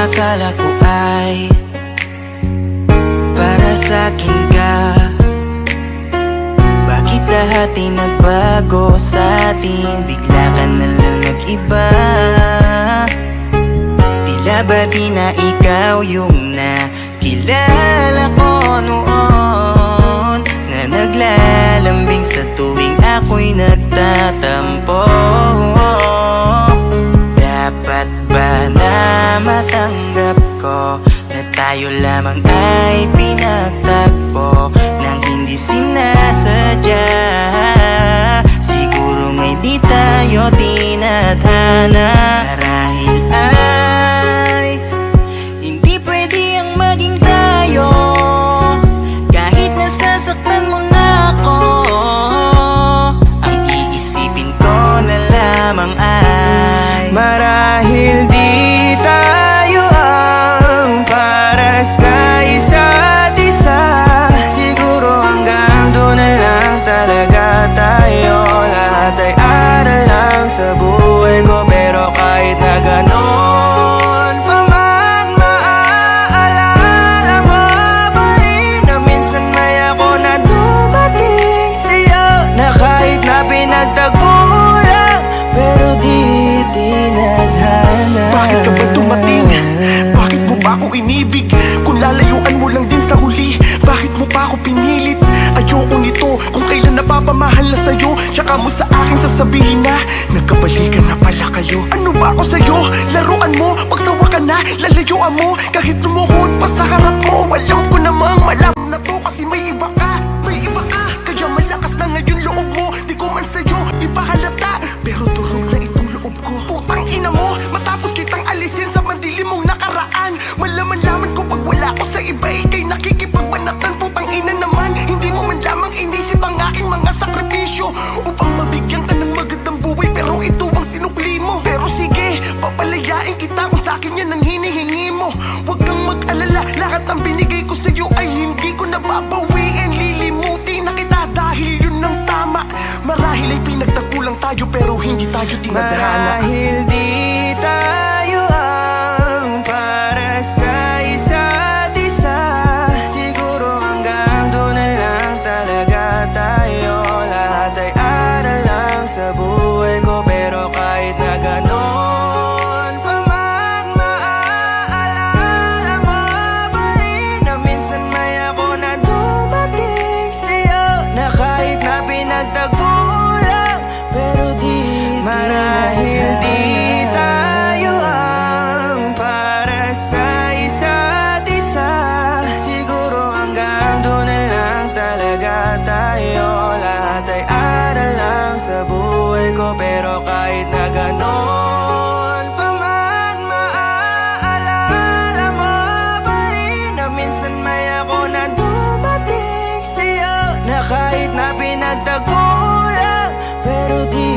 akala ko ay Para sa akin ka. Bakit lahat ay nagbago sa atin? Bigla ka na lang nag-iba. Tila ba di na ikaw yung nakilala ko noon? Na naglalambing sa tuwing ako'y nagtatampo ko Na tayo lamang ay pinagtagpo Nang hindi sinasadya. Siguro may di tayo tinadhana Marahil ay Hindi pwede ang maging tayo. Kahit nasasaktan mo na ako Ang iisipin ko na lamang ay Marahil Ba ako inibig? Kung lalayuan mo lang din sa huli Bakit mo pa ako pinilit? Ayoko nito Kung kailan napapamahal na sa'yo Tsaka mo sa akin sasabihin na Nagkabalikan na pala kayo Ano ba ako sa'yo? Laruan mo Pagsawa ka na Lalayuan mo Kahit lumuhod pa sa pero hindi tayo tinadhana Marahil di tayo Lahat ay aral lang sa buhay ko. Pero kahit na ganon pa man mo pa Na minsan may ako na dumating sa'yo Na kahit na pinagtagpo lang Pero di